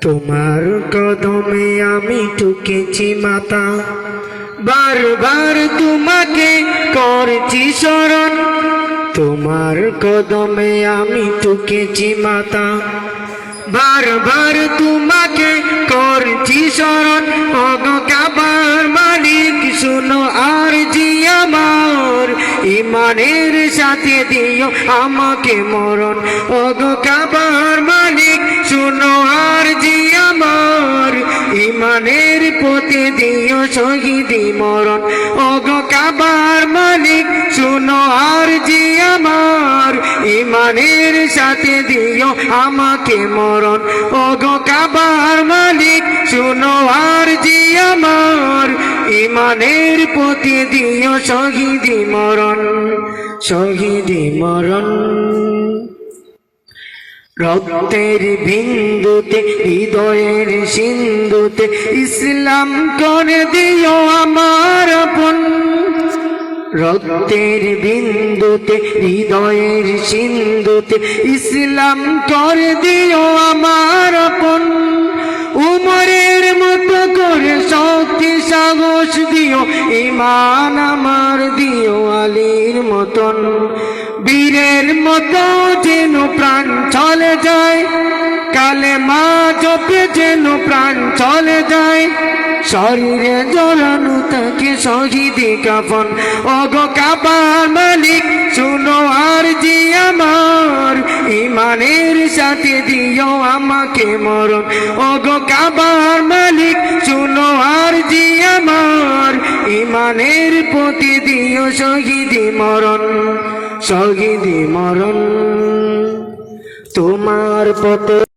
তোমার কদমে আমি টুকেছি মাতা বারবার তোমাকে করছি স্মরণ। তোমার কদমে আমি টুকেছি মাতা বারবার তোমাকে ইমানের সাথে দিও আমাকে মরণ। অগ কাবার মালিক, শুনো আর জি আমার। ইমানের পথে দিও শহীদি মরণ। অগ কাবার মালিক, শুনো আর জি আমার। ইমানের সাথে দিও আমাকে মরণ। অগ কাবার মালিক, শুনো ইমানের পথে দিও শহীদি মরণ শহীদি মরণ। রক্তের বিন্দুতে, হৃদয়ের সিন্ধুতে ইসলাম করে দিও আমার আপন রক্তের বিন্দুতে, হৃদয়ের সিন্ধুতে ইসলাম করে দিও আমার আপন উমরের মতো করে শক্তি সাহস দিও ইমান আমার দিও আলীর মতন। বীরের মতো যেন প্রাণ চলে যায় কালে মা জপে যেন প্রাণ চলে যায়। শরীরে জড়ানো তাকে শহীদি কাফন। অগ কাবার মালিক, শুনো আর জি আমার। ইমানের সাথে দিও আমাকে মরণ। অগ কাবার মালিক শুনো আর জি আমার ইমানের প্রতি দিও শহীদি মরণ শহীদি মরণ। তোমার পথে